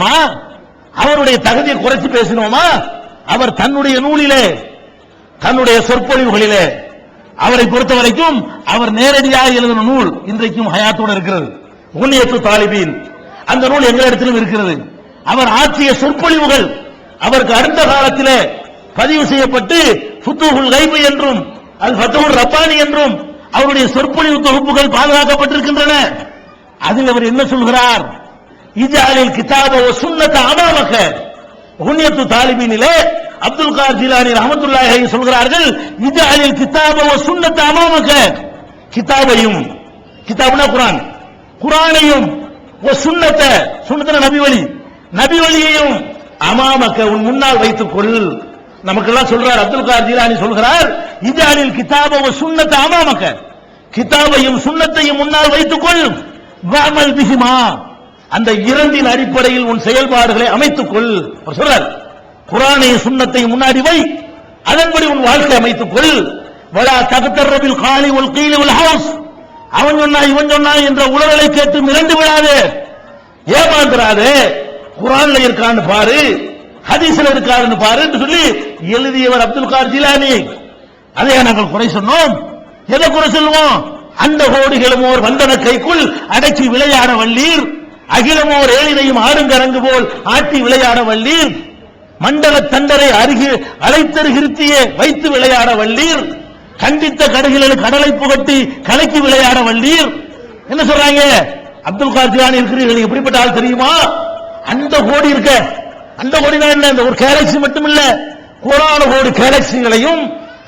மா, அவருடைய தகுதியை குறைச்சு பேசினோமா அவர் தன்னுடைய நூலிலே தன்னுடைய சொற்பொழிவுகளிலே அவரை பொறுத்த வரைக்கும் அவர் நேரடியாக எழுதின நூல் இன்றைக்கும் ஹயாத்தோடு இருக்கிறது. உன்னியத்து தாலிபின். அந்த நூல் எங்களிடத்திலும் இருக்கிறது. அவர் ஆற்றிய சொற்பொழிவுகள் அவருக்கு அடுத்த காலத்திலே பதிவு செய்யப்பட்டு புத்தூகுல் கைபு என்றும் அது ஃபத்துல் ரப்பானி என்றும் அவருடைய சொற்பொழிவு தொகுப்புகள் பாதுகாக்கப்பட்டிருக்கின்றன. அதில் அவர் என்ன சொல்கிறார்? இஜாலில் கிதாப சுண்ணத்தை அமாமக உன்னியத்து தாலிபீனிலே அப்துல் கார் ஜிலானி ரஹமத்துல்லாஹி சொல்கிறார்கள் இஜாலில் கிதாப வ அமாமக கிதாபையும் கிதாப்னா குரான். குரானையும் வ சுன்னத சுன்னத்தன நபி வழி நபி வழியையும் அமாமக்க உன் முன்னால் வைத்துக் கொள் நமக்கெல்லாம் சொல்றார் அப்துல் கார் ஜிலானி சொல்கிறார் இஜாலில் கிதாப சுண்ணத்தை சுன்னத அமாமக்க கிதாபையும் சுண்ணத்தையும் முன்னால் வைத்துக் கொள் வாமல் பிஹிமா. அந்த இரண்டின் அடிப்படையில் உன் செயல்பாடுகளை அமைத்துக் கொள் சொல்றார் குரானையும் சுண்ணத்தை முன்னாடி வை அதன்படி உன் வாழ்க்கை அமைத்துக் கொள் வலா தகத்தரபில் காலி உல் கீழி உல் ஹவுஸ். அவன் சொன்னா இவன் சொன்னா என்ற உலகளை கேட்டு மிரண்டு விடாதே. ஏமாந்துறாதே. குரான்ல இருக்கான்னு பாரு ஹதீஸ்ல இருக்காருன்னு பாரு என்று சொல்லி எழுதியவர் அப்துல் கார் ஜிலானி. அதை நாங்கள் குறை சொன்னோம். எதை குறை சொல்லுவோம்? அந்த கோடிகளும் ஓர் வந்தன கைக்குள் அடக்கி விளையாட வள்ளீர் அகிலமோர் ஏழினையும் ஆடுங்கரங்கு போல் ஆட்டி விளையாட வள்ளீர். மண்டல தண்டரை அருகே அழைத்தருகிருத்தியே வைத்து விளையாட வள்ளீர். கண்டித்த கடைகளில் கடலை புகட்டி கலக்கி விளையாட வள்ளீர். என்ன சொல்றாங்க? அப்துல் கார் இருக்கிறீர்கள் எப்படிப்பட்ட ஆள் தெரியுமா? அந்த கோடி இருக்க அந்த கோடினா என்ன? ஒரு கேலக்சி மட்டும் இல்ல கோடான கோடி கேலக்சிகளையும்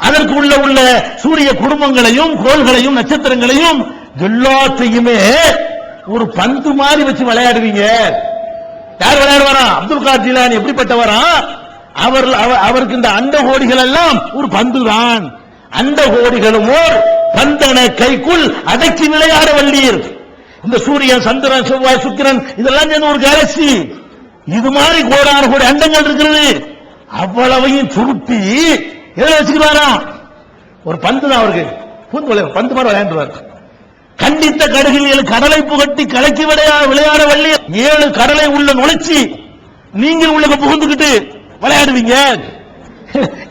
அதற்கு உள்ள உள்ள சூரிய குடும்பங்களையும் கோள்களையும் நட்சத்திரங்களையும் எல்லாத்தையுமே ஒரு பந்து மாதிரி வச்சு விளையாடுவீங்க. யார் விளையாடுவாரா? அப்துல் கார் ஜிலானி எப்படிப்பட்டவரா? அவர் அவருக்கு இந்த அண்ட கோடிகள் எல்லாம் ஒரு பந்து தான் அந்த கோடிகளும் ஓர் பந்தன கைக்குள் அடக்கி விளையாட வள்ளீர் இந்த சூரியன் சந்திரன் செவ்வாய் சுக்கிரன் இதெல்லாம் ஒரு கேலக்சி இது மாதிரி கோடான கோடி அண்டங்கள் இருக்கிறது. அவ்வளவையும் சுருட்டி எதை வச்சுக்கிறாரா ஒரு பந்து தான் அவருக்கு. பூந்து பந்து மாதிரி விளையாண்டுவார் கண்டித்த கடுகில் கடலை புகட்டி கலக்கி விளையா விளையாட வள்ளி ஏழு கடலை உள்ள நுழைச்சி நீங்க உள்ள புகுந்துக்கிட்டு விளையாடுவீங்க.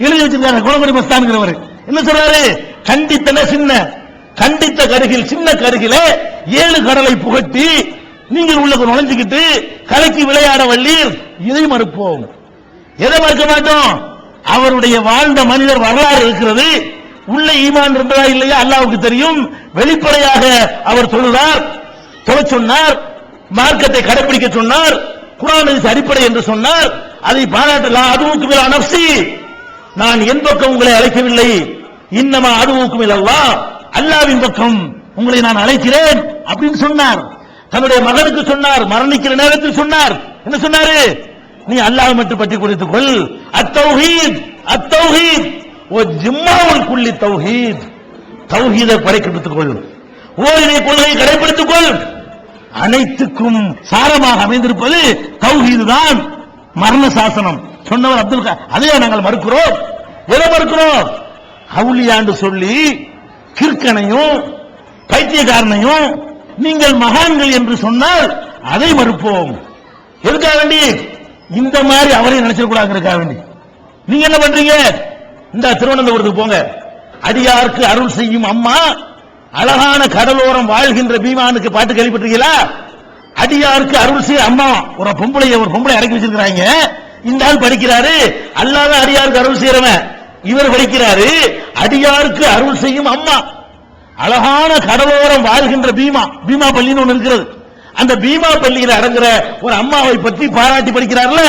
எழுதி வச்சிருக்காங்க குளங்குடி மஸ்தான்கிறவர் என்ன சொல்றாரு? கண்டித்தன சின்ன? கண்டித்த கருகில் சின்ன கருகில ஏழு கடலை புகட்டி நீங்கள் உள்ள நுழைஞ்சுக்கிட்டு கலக்கி விளையாட வள்ளீர். இதை மறுப்போம். எதை மறுக்க மாட்டோம்? அவருடைய வாழ்ந்த மனிதர் வரலாறு இருக்கிறது. உள்ள ஈமான் இருந்ததா இல்லையா? அல்லாவுக்கு தெரியும். வெளிப்படையாக அவர் சொல்லுவார் தொலை சொன்னார் மார்க்கத்தை கடைபிடிக்க சொன்னார் குரான் அடிப்படை என்று சொன்னார். அதை பாராட்டலாம் அதுவுக்கு மேல நப்சி நான் என் பக்கம் உங்களை அழைக்கவில்லை. இன்னமா அதுவுக்கும் இல்லல்லா அல்லாவின் பக்கம் உங்களை நான் அழைக்கிறேன் அப்படின்னு சொன்னார். தன்னுடைய மகனுக்கு சொன்னார் மரணிக்கிற நேரத்தில் சொன்னார். என்ன சொன்னாரு? நீ அல்லாஹ் மட்டும் பற்றி குறித்துக் கொள் அத்தௌஹீத் அத்தௌஹீத். ஓ ஜிம்மாவுல் புள்ளி தௌஹீத். தௌஹீதை படைக்கெடுத்துக் கொள் ஓரினை கொள்கையை கடைபிடித்துக் கொள் அனைத்துக்கும் சாரமாக அமைந்திருப்பது தௌஹீது தான். மரண சாசனம். சொன்னவர் அப்துல் கா அதையே நாங்கள் மறுக்கிறோம். எதை மறுக்கிறோம்? அவுளியாண்டு சொல்லி கிற்கனையும் பைத்தியக்காரனையும் நீங்கள் மகான்கள் என்று சொன்னால் அதை மறுப்போம். எதுக்காக வேண்டி? இந்த மாதிரி அவரையும் நினைச்சிடக்கூடாதுங்கிறதுக்காக வேண்டி. நீங்க என்ன பண்றீங்க? இந்த திருவனந்தபுரத்துக்கு போங்க. அடியாருக்கு அருள் செய்யும் அம்மா அழகான கடலோரம் வாழ்கின்ற பீமானுக்கு பாட்டு கேள்விப்பட்டிருக்கீங்களா? அடியாருக்கு அருள் செய்ய அம்மா. ஒரு பொம்பளைய ஒரு பொம்பளை இறக்கி வச்சிருக்கிறாங்க. இந்த ஆள் படிக்கிறாரு. அல்லாத அடியாருக்கு அருள் செய்யறவன் இவர் படிக்கிறாரு. அடியாருக்கு அருள் செய்யும் அம்மா. அழகான கடலோரம் வாழ்கின்ற பீமா பீமா பள்ளின்னு ஒன்று இருக்கிறது. அந்த பீமா பள்ளியில் அடங்குற ஒரு அம்மாவை பற்றி பாராட்டி படிக்கிறார்ல.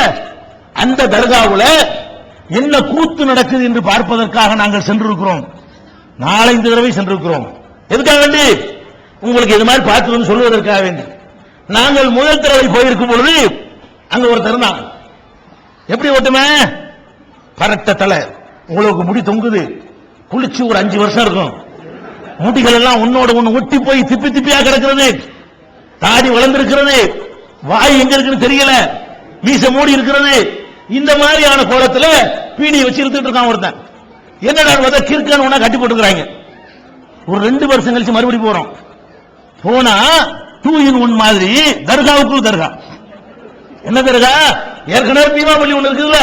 அந்த தர்காவுல என்ன கூத்து நடக்குது என்று பார்ப்பதற்காக நாங்கள் சென்றிருக்கிறோம். நாலஞ்சு தடவை சென்றிருக்கிறோம். எதுக்காக வேண்டி? உங்களுக்கு இது மாதிரி பார்த்து சொல்வதற்காக வேண்டி. நாங்கள் முதல் தடவை போயிருக்கும் பொழுது அங்க ஒரு தருணம். எப்படி ஓட்டுமே? பரட்ட தலை. உங்களுக்கு முடி தொங்குது. குளிச்சு ஒரு அஞ்சு வருஷம் இருக்கும். முடிகள் எல்லாம் உன்னோட ஒண்ணு ஒட்டி போய் திப்பி திப்பியா கிடக்கிறது. தாடி வளர்ந்திருக்கிறது. வாய் எங்க இருக்குன்னு தெரியல. மீச மூடி இருக்கிறது. இந்த மாதிரியான கோலத்துல பீடியை வச்சு இருந்துட்டு இருக்கான் ஒருத்தன். என்னடா பார்த்தா கிறுக்கான ஒண்ணா கட்டி போட்டுக்கிறாங்க ஒரு ரெண்டு வருஷம் கழிச்சு மறுபடியும் போறோம். போனா டூ இன் ஒன் மாதிரி தர்காவுக்குள் தர்கா. என்ன தர்கா? ஏற்கனவே பீமா பள்ளி இருக்குதுல்ல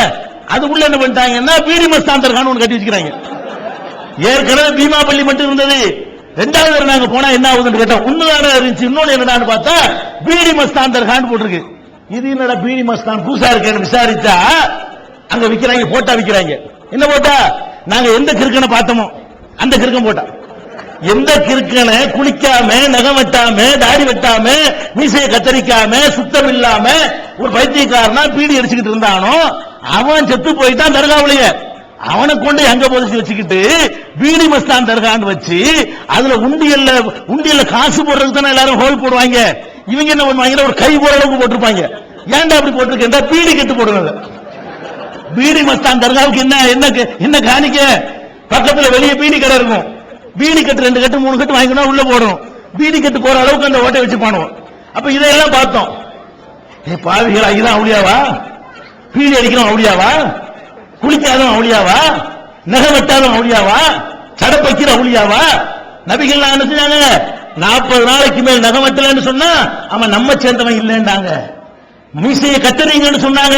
அதுக்குள்ள என்ன பண்ணிட்டாங்கன்னா பீடி மஸ்தான் தர்கான்னு ஒன்று கட்டி வச்சுக்கிறாங்க. ஏற்கனவே பீமா பள்ளி மட்டும் இருந்தது. ரெண்டாவது நாங்க போனா என்ன ஆகுதுன்னு கேட்டோம் உண்மையான இருந்துச்சு. இன்னொன்னு என்னடான்னு பார்த்தா பீடி மஸ்தான் தர்கான்னு போட்டிருக்கு. இது என்னடா பீடி மஸ்தான் புதுசா இருக்கேன்னு விசாரிச்சா? அங்க விக்கிறாங்க போட்டா விக்கிறாங்க. என்ன போட்டா? நாங்க எந்த கிறுக்கனை பார்த்தோமோ அந்த கிறுக்கன் போட்டா. எந்த கிறுக்கனை குளிக்காம நகம் வெட்டாம தாடி வெட்டாம மீசையை கத்தரிக்காம சுத்தம் இல்லாம ஒரு பைத்தியக்காரனா பீடி அடிச்சுக்கிட்டு இருந்தானோ அவன் செத்து போயிட்டான் தர்காவுலயே. அவனை கொண்டு எங்க போதிச்சு வச்சுக்கிட்டு பீடி மஸ்தான் தர்கான்னு வச்சு அதுல உண்டியல்ல உண்டியல்ல காசு போடுறதுக்கு தானே எல்லாரும் ஹோல் போடுவாங்க. இவங்க என்ன பண்ணுவாங்க? ஒரு கை போற அளவுக்கு போட்டிருப்பாங்க. ஏன்டா அப்படி போட்டிருக்கேன் பீடி கட்டு போடுறது. பீடி மஸ்தான் தர்காவுக்கு என்ன என்ன என்ன காணிக்க? பக்கத்துல வெளியே பீடி கடை இருக்கும். பீடி கட்டு ரெண்டு கட்டு மூணு கட்டு வாங்கினா உள்ள போடணும். பீடி கட்டு போற அளவுக்கு அந்த ஓட்டை வச்சு பண்ணுவோம் அப்ப இதையெல்லாம் பார்த்தோம். ஏ பாவிகளா இதான் அவளியாவா? பீடி அடிக்கிறோம் அவளியாவா? குளிக்காதவன் அவளியாவா? நகை வெட்டாதவன் அவளியாவா? சடப்பைக்கிற அவளியாவா? நபிகள் என்ன செஞ்சாங்க? நாற்பது நாளைக்கு மேல் நகம் வெட்டலன்னு சொன்னா அவன் நம்ம சேர்ந்தவன் இல்லைன்றாங்க. மீசையை கத்துறீங்கன்னு சொன்னாங்க.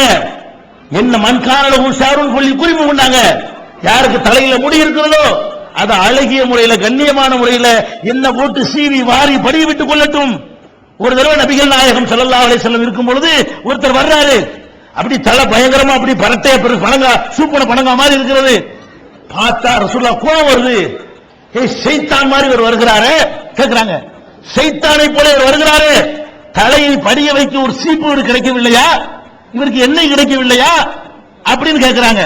என்ன மண்கால உஷாரும் சொல்லி குறிப்பு கொண்டாங்க. யாருக்கு தலையில முடி இருக்கிறதோ அது அழகிய முறையில கண்ணியமான முறையில என்ன போட்டு சீவி வாரி படி விட்டுக் கொள்ளட்டும். ஒரு தடவை நபிகள் நாயகம் செல்லல்லா அலை செல்லம் இருக்கும் பொழுது ஒருத்தர் வர்றாரு. அப்படி தலை பயங்கரமா அப்படி பரட்டைய பெரு பணங்கா சூப்பன பணங்கா மாதிரி இருக்கிறது. பார்த்தா ரசுல்லா கோவம் வருது. ஏய் மாதிரி இவர் வருகிறாரு? கேட்கிறாங்க செய்தானை போல இவர் வருகிறாரு? தலையை படிய வைக்க ஒரு சீப்பு இவருக்கு கிடைக்கவில்லையா? இவருக்கு எண்ணெய் கிடைக்கவில்லையா? அப்படின்னு கேட்கிறாங்க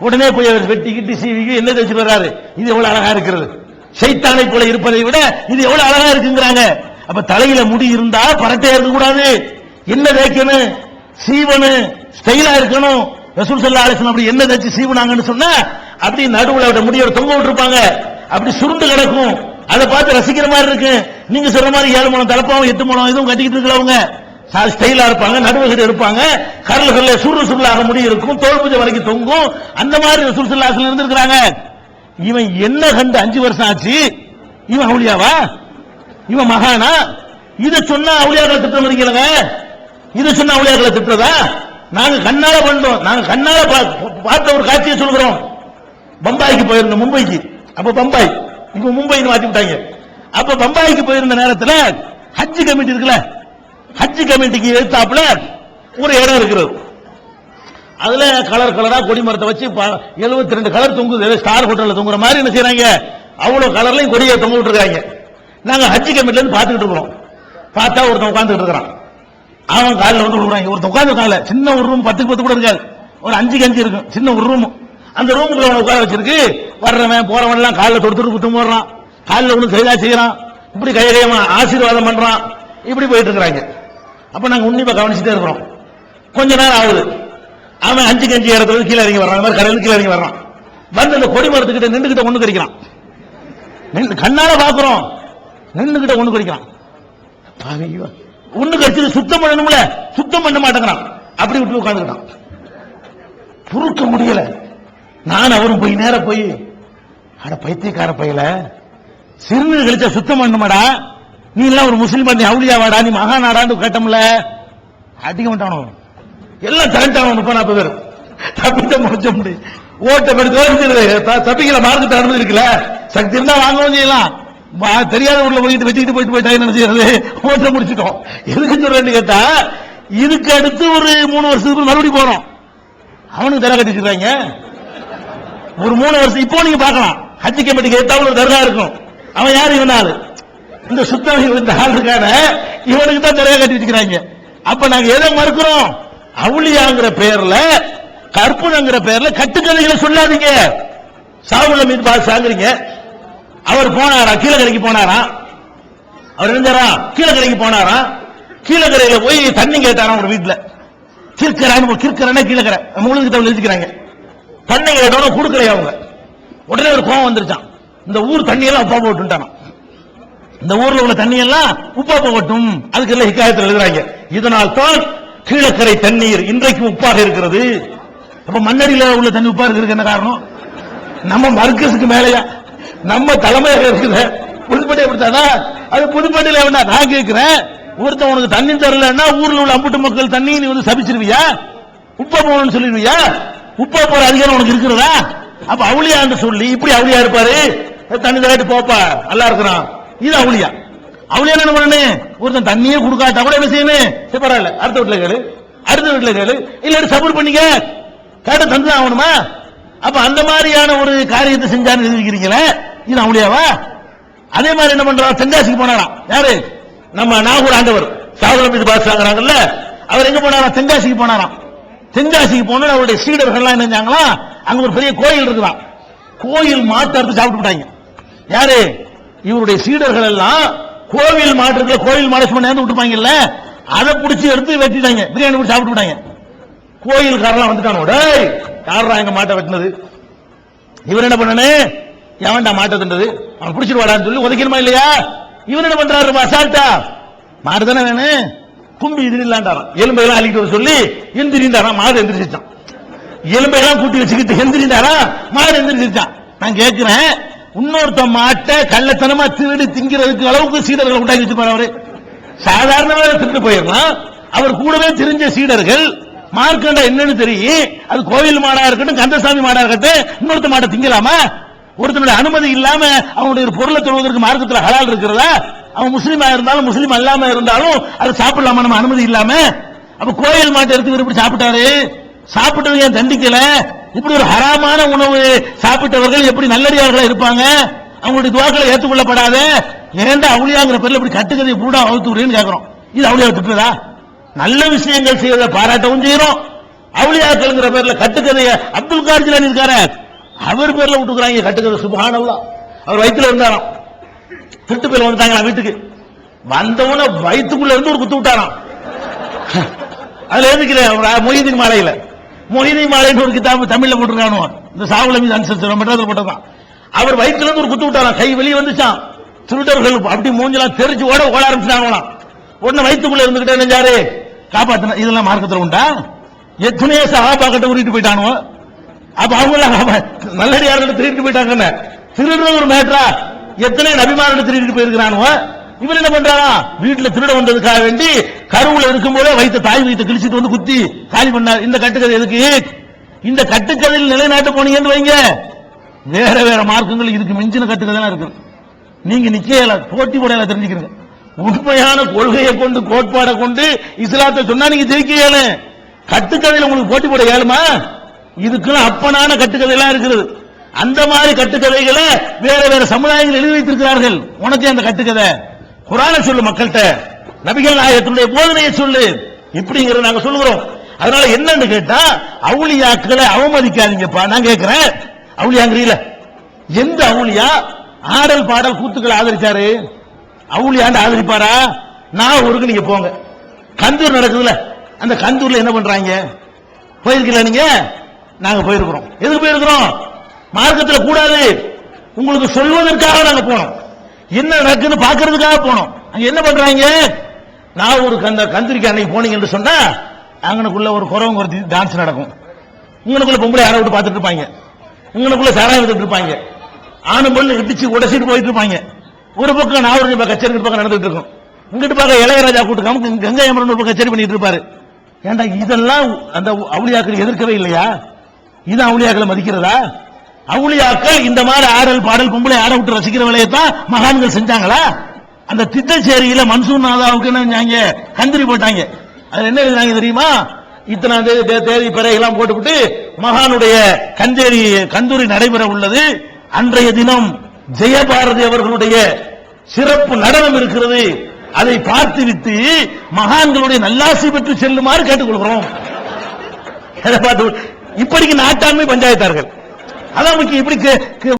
உடனே போய் அவர் வெட்டி கிட்டி சீவிக்கு என்ன தேய்ச்சி வர்றாரு. இது எவ்வளவு அழகா இருக்கிறது. செய்தானை போல இருப்பதை விட இது எவ்வளவு அழகா இருக்குங்கிறாங்க. அப்ப தலையில முடி இருந்தா பரட்டையா இருக்க கூடாது என்ன தேய்க்கணும் சீவனு ஸ்டைலா இருக்கணும். ரசூல் சல்லா அலிஸ்லாம் அப்படி என்ன தேய்ச்சி சீவனாங்கன்னு சொன்னா அப்படி நடுவில் அவட முடியோட தொங்க விட்டுருப்பாங்க. அப்படி சுருண்டு கிடக்கும். அதை பார்த்து ரசிக்கிற மாதிரி இருக்கு. நீங்க சொல்ற மாதிரி ஏழு மூலம் தலப்பாவும் எட்டு மூலம் இதுவும் கட்டிக்கிட்டு இருக்கிறவங்க ஸ்டைலா இருப்பாங்க நடுவுகிட்ட இருப்பாங்க கரல்கள்ல சுருள் சுருளாக முடி இருக்கும். தோல் பூஜை வரைக்கும் தொங்கும். அந்த மாதிரி ரசூல் சல்லா இருந்திருக்கிறாங்க இவன் என்ன கண்டு அஞ்சு வருஷம் ஆச்சு? இவன் அவுளியாவா? இவன் மகானா? இதை சொன்னா அவுளியாக்களை திட்டம் இருக்கீங்க இதை சொன்னா அவுளியாக்களை திட்டுறதா? நாங்க கண்ணால பண்ணோம் நாங்க கண்ணால பார்த்த ஒரு காட்சியை சொல்கிறோம் பம்பாய்க்கு போயிருந்தோம் மும்பைக்கு. அப்ப பம்பாய். இப்ப மும்பைன்னு மாத்தி விட்டாங்க. அப்ப பம்பாய்க்கு போயிருந்த நேரத்தில் ஹஜ் கமிட்டி இருக்குல்ல? ஹஜ் கமிட்டிக்கு எழுத்தாப்புல ஒரு இடம் இருக்கிறது. அதுல கலர் கலரா கொடி மரத்தை வச்சு எழுபத்தி ரெண்டு கலர் தொங்குது. ஸ்டார் ஹோட்டல்ல தொங்குற மாதிரி என்ன செய்யறாங்க அவ்வளவு கலர்லயும் கொடியை தொங்க விட்டுருக்காங்க. நாங்க ஹஜ் கமிட்டில இருந்து பாத்துக்கிட்டு இருக்கிறோம். பார்த்தா ஒருத்தன் உட்காந்துட்டு இருக்கிறான். அவன் காலில் வந்து விடுறாங்க ஒருத்தன் உட்கார்ந்து சின்ன ஒரு ரூம் பத்துக்கு பத்து கூட இருக்காது. ஒரு அஞ்சு கஞ்சி இருக்கும். சின்ன ஒரு ரூம் அந்த ரூமுக்குள்ள அவனை உட்கார வச்சிருக்கு. வர்றவன் போறவன் எல்லாம் காலில் தொடுத்துட்டு குத்து போடுறான் காலில் ஒன்று கைதா செய்யறான். இப்படி கைய கையமா ஆசீர்வாதம் பண்றான். இப்படி போயிட்டு இருக்கிறாங்க. அப்ப நாங்க உன்னிப்பா கவனிச்சுட்டே இருக்கிறோம். கொஞ்ச நேரம் ஆகுது. அவன் அஞ்சு கஞ்சி இடத்துல கீழே இறங்கி வர்றான். மாதிரி கடையில் கீழே இறங்கி வர்றான். வந்து அந்த கொடி மரத்துக்கிட்ட நின்றுகிட்ட ஒண்ணு கறிக்கிறான் கண்ணால பாக்குறோம். நின்றுகிட்ட ஒண்ணு கறிக்கிறான் ஒண்ணு கடிச்சது சுத்தம் பண்ணணும்ல. சுத்தம் பண்ண மாட்டேங்கிறான். அப்படி விட்டு உட்காந்துக்கிட்டான் பொறுக்க முடியல. நான் அவரும் போய் நேர போய் அட பைத்தியக்கார பையல சிறுநீர் கழிச்சா சுத்தம் பண்ணுமாடா? நீ எல்லாம் ஒரு முஸ்லீம் நீ அவுளியாவாடா நீ மகாநாடான்னு கேட்டோம்ல. அடிக்க மாட்டானோ எல்லாம் கரண்ட் முப்பது நாற்பது பேர். தப்பித்த முடிச்ச முடியும். ஓட்ட படுத்து ஓடிச்சிருது தப்பிக்கல மார்க்கு அனுமதி இருக்குல்ல. சக்தி இருந்தா வாங்கவும் செய்யலாம். தெரியாத ஊர்ல போயிட்டு வெட்டிட்டு போயிட்டு போயிட்டா என்ன செய்யறது? ஓட்ட முடிச்சிட்டோம். எதுக்கு சொல்றேன்னு கேட்டா இதுக்கு அடுத்து ஒரு மூணு வருஷத்துக்கு மறுபடியும் போறோம். அவனுக்கு தர கட்டிச்சிருக்காங்க ஒரு மூணு வருஷம் இப்போ நீங்க பார்க்கலாம். ஹஜ் கமிட்டிக்கு எத்தாவில் ஒரு தர்கா இருக்கும். அவன் யார் இவன் ஆளு? இந்த சுத்தம் இந்த ஆள் இருக்கான இவனுக்கு தான் தரையா கட்டி வச்சுக்கிறாங்க. அப்ப நாங்க எதை மறுக்கிறோம்? அவுளியாங்கிற பெயர்ல கற்பனங்கிற பெயர்ல கட்டுக்கதைகளை சொல்லாதீங்க. சாவுல மீது பார்த்து சாங்குறீங்க அவர் போனாரா? கீழக்கரைக்கு போனாரா? அவர் இருந்தாரா? கீழக்கரைக்கு போனாரா? கீழக்கரையில போய் தண்ணி கேட்டாராம் ஒரு வீட்டுல கிற்கரான்னு கிற்கரன்னா கீழக்கரை. உங்களுக்கு தமிழ் எழுதிக்கிறாங்க தண்ணி கேட்டோட கொடுக்கலையா அவங்க. உடனே ஒரு கோவம் வந்துருச்சான் இந்த ஊர் தண்ணி எல்லாம் உப்பா போட்டுட்டானா இந்த ஊர்ல உள்ள தண்ணி எல்லாம் உப்பா போகட்டும். அதுக்கு எல்லாம் ஹிக்காயத்தில் எழுதுறாங்க. இதனால் தான் கீழக்கரை தண்ணீர் இன்றைக்கு உப்பாக இருக்கிறது. அப்ப மண்ணடியில உள்ள தண்ணி உப்பா இருக்கிறதுக்கு என்ன காரணம்? நம்ம மர்க்கஸுக்கு மேலையா? நம்ம தலைமையாக இருக்குது புதுப்பட்டி அப்படித்தானா அது புதுப்பட்டியில வேண்டாம் நான் கேட்கிறேன். ஒருத்தன் உனக்கு தண்ணி தரலன்னா ஊர்ல உள்ள அம்புட்டு மக்கள் தண்ணி நீ வந்து சபிச்சிருவியா? உப்பா போகணும்னு சொல்லிடுவியா? உப்ப போற அதிகாரம் உனக்கு இருக்கிறதா? அப்ப அவுளியான்னு சொல்லி இப்படி அவுளியா இருப்பாரு? தண்ணி தராட்டி போப்பா. நல்லா இருக்கிறான். இது அவுளியா. அவுளியா என்ன பண்ணு ஒருத்தன் தண்ணியே கொடுக்காட்டா கூட என்ன செய்யணும் சரி பரவாயில்ல. அடுத்த வீட்டுல கேளு. அடுத்த வீட்டுல கேளு. இல்ல சப்போர்ட் பண்ணிக்க. கேட்ட தந்துதான் ஆகணுமா? அப்ப அந்த மாதிரியான ஒரு காரியத்தை செஞ்சான்னு எழுதிக்கிறீங்களே இது அவுளியாவா? அதே மாதிரி என்ன பண்றான் தென்காசிக்கு போனாராம் யாரு? நம்ம நாகூர் ஆண்டவர். சாகுலம் இது பாசாங்கிறாங்கல்ல அவர் எங்க போனாராம் தென்காசிக்கு போனாராம். தென்காசிக்கு போன அவருடைய சீடர்கள்லாம் என்ன செஞ்சாங்களா? அங்க ஒரு பெரிய கோயில் இருக்குதான் கோயில் மாட்டு அறுத்து சாப்பிட்டு விட்டாங்க யாரு? இவருடைய சீடர்கள் எல்லாம் கோவில் மாட்டு இருக்குல்ல கோயில் மாடு சும்மா நேர்ந்து விட்டுப்பாங்கல்ல? அதை பிடிச்சி எடுத்து வெட்டிட்டாங்க. பிரியாணி போட்டு சாப்பிட்டு விட்டாங்க கோயில்காரெல்லாம் வந்துட்டானோ டேய் யாரா எங்க மாட்டை வெட்டினது? இவர் என்ன பண்ணனே? எவன்டா மாட்டை தின்றது அவன் பிடிச்சிட்டு வாடான்னு சொல்லி உதைக்கணுமா இல்லையா? இவர் என்ன பண்றாரு? அசால்ட்டா. மாடு தானே வேணும். கும்பி எதிரில்லாண்டாராம் எலும்பையெல்லாம் அள்ளிட்டு வர சொல்லி எந்திரிந்தாராம் மாடு எந்திரிச்சிச்சான். எலும்பையெல்லாம் கூட்டி வச்சுக்கிட்டு எந்திரிந்தாரா? மாடு எந்திரிச்சிச்சான். நான் கேட்கிறேன் இன்னொருத்த மாட்டை கள்ளத்தனமா திருடி திங்கிறதுக்கு அளவுக்கு சீடர்கள் உண்டாக்கி வச்சுப்பாரு அவரு. சாதாரணமாக திருட்டு போயிடலாம். அவர் கூடவே தெரிஞ்ச சீடர்கள் மார்க்கண்டா என்னன்னு தெரியும். அது கோவில் மாடா இருக்கட்டும் கந்தசாமி மாடா இருக்கட்டும் இன்னொருத்த மாட்டை திங்கலாமா? ஒருத்தனுடைய அனுமதி இல்லாம அவனுடைய ஒரு பொருளை தொழுவதற்கு மார்க்கத்தில் ஹலால் இருக்கிறதா? அவன் முஸ்லீமா இருந்தாலும் முஸ்லீம் அல்லாம இருந்தாலும் அதை சாப்பிடலாமா? நம்ம அனுமதி இல்லாம? அப்ப கோயில் மாட்டை எடுத்து விருப்பி இப்படி சாப்பிட்டாரு? சாப்பிட்டவங்க ஏன் தண்டிக்கல? இப்படி ஒரு ஹராமான உணவு சாப்பிட்டவர்கள் எப்படி நல்லடியார்களா இருப்பாங்க? அவங்களுடைய துவாக்களை ஏற்றுக்கொள்ளப்படாத? ஏண்டா அவுளியாங்கிற பேர்ல இப்படி கட்டுக்கதை பூடா அவுத்துறேன்னு கேக்குறோம். இது அவளியா திட்டுறதா? நல்ல விஷயங்கள் செய்யறத பாராட்டவும் செய்யறோம். அவளியாக்கள்ங்கிற பேர்ல கட்டுக்கதைய அப்துல் கார் ஜிலானி இருக்காரு. அவர் பேர்ல விட்டுக்கிறாங்க கட்டுக்கதை. சுபஹானல்லாஹ் அவர் வயிற்றுல இருந்தாராம். திருட்டு பேர் வந்துட்டாங்களா வீட்டுக்கு? வந்தவன வயிற்றுக்குள்ள இருந்து ஒரு குத்து விட்டாராம். அதுல எழுதிக்கிறேன் மொஹிதீன் மாலையில. மொஹிதீன் மாலைன்னு ஒரு கிதாபு தமிழ்ல போட்டிருக்கானோ? இந்த சாவுல மீது அனுசரிச்சு மெட்ராஸ்ல போட்டதான் அவர் வயிற்றுல இருந்து ஒரு குத்து விட்டாராம். கை வெளியே வந்துச்சான் திருடர்கள் அப்படி மூஞ்சலாம் தெரிச்சு ஓட ஓட ஆரம்பிச்சாங்களாம் உடனே வயிற்றுக்குள்ள இருந்துகிட்டே நெஞ்சாரு காப்பாத்தின இதெல்லாம் மார்க்கத்துல உண்டா? எத்தனையோ சகாபா கிட்ட உருட்டு போயிட்டானுவோ? அப்ப அவங்க நல்லடியார்கிட்ட திருட்டு போயிட்டாங்கன்னு. திருடுறது ஒரு மேட்ரா எத்தனை நபிமார்கிட்ட திருடிட்டு போயிருக்கிறானுவோ இவர் என்ன பண்றாரா வீட்டுல திருட வந்ததுக்காக வேண்டி கருவுல இருக்கும்போதே வைத்த தாய் வைத்த கிழிச்சிட்டு வந்து குத்தி காலி பண்ணார். இந்த கட்டுக்கதை எதுக்கு? இந்த கட்டுக்கதையில் நிலைநாட்ட போனீங்கன்னு வைங்க. வேற வேற மார்க்கங்கள் இதுக்கு மிஞ்சின கட்டுக்கதைலாம் இருக்கு. நீங்க நிக்கையில போட்டி போடையில தெரிஞ்சுக்கிறீங்க. உண்மையான கொள்கையை கொண்டு கோட்பாடை கொண்டு இஸ்லாத்தை சொன்னா நீங்க ஜெயிக்கல கட்டுக்கதையில உங்களுக்கு போட்டி போட ஏழுமா இதுக்குன்னு அப்பனான கட்டுக்கதையெல்லாம் இருக்குது. அந்த மாதிரி கட்டுக்கதைகளை வேற வேற சமுதாயங்கள் எழுதி வைத்திருக்கிறார்கள். உனக்கு அந்த கட்டுக்கதை. குரானை சொல்லு மக்கள்கிட்ட. நபிகள் நாயகத்தினுடைய போதனையை சொல்லு. இப்படிங்கிறத நாங்க சொல்லுகிறோம். அதனால என்னன்னு கேட்டா அவுளியாக்களை அவமதிக்காதீங்கப்பா. நான் கேட்கிறேன் அவுளியாங்கிறீல. எந்த அவுளியா? ஆடல் பாடல் கூத்துக்களை ஆதரிச்சாரு? அவுளியாண்டு ஆதரிப்பாரா? நான் ஊருக்கு நீங்க போங்க. கந்தூர் நடக்குதுல. அந்த கந்தூர்ல என்ன பண்றாங்க? போயிருக்கீங்களா நீங்க? நாங்க போயிருக்கிறோம். எதுக்கு போயிருக்கிறோம்? மார்க்கத்தில் கூடாது. உங்களுக்கு சொல்வதற்காக நாங்க போனோம். என்ன நடக்குன்னு பாக்குறதுக்காக போனோம். அங்க என்ன பண்றாங்க? நான் ஒரு கந்த கந்திரிக்கு அன்னைக்கு போனீங்கன்னு சொன்னா அங்கனுக்குள்ள ஒரு குறவங்க ஒரு டான்ஸ் நடக்கும். உங்களுக்குள்ள பொம்பளை யாரை விட்டு பார்த்துட்டு இருப்பாங்க. உங்களுக்குள்ள சாராயம் விட்டுட்டு இருப்பாங்க. ஆணு பொண்ணு இடிச்சு உடச்சிட்டு போயிட்டு இருப்பாங்க. ஒரு பக்கம் நாகூர் கச்சேரி பக்கம் நடந்துட்டு இருக்கும். இங்கிட்டு பார்க்க இளையராஜா கூட்டுக்காம கங்கை அமரன் ஒரு பக்கம் கச்சேரி பண்ணிட்டு இருப்பாரு. ஏண்டா இதெல்லாம் அந்த அவுளியாக்கள் எதிர்க்கவே இல்லையா? இது அவுளியாக்களை மதிக்கிறதா? அவுளியாக்கள் இந்த மாதிரி ஆடல் பாடல் கும்பலை ஆட விட்டு ரசிக்கிற வேலையை தான் மகான்கள் செஞ்சாங்களா? அந்த திட்டச்சேரியில மன்சூர் நாதாவுக்கு என்ன கந்திரி போட்டாங்க. அது என்ன எழுதினாங்க தெரியுமா? இத்தனாம் தேதி தே- தேதி பிறை போட்டுவிட்டு மகானுடைய கந்தேரி கந்தூரி நடைபெற உள்ளது. அன்றைய தினம் ஜெயபாரதி அவர்களுடைய சிறப்பு நடனம் இருக்கிறது. அதை பார்த்து விட்டு மகான்களுடைய நல்லாசி பெற்று செல்லுமாறு கேட்டுக்கொள்கிறோம். இப்படிக்கு நாட்டாண்மை பஞ்சாயத்தார்கள். அதான் முக்கியம் இப்படி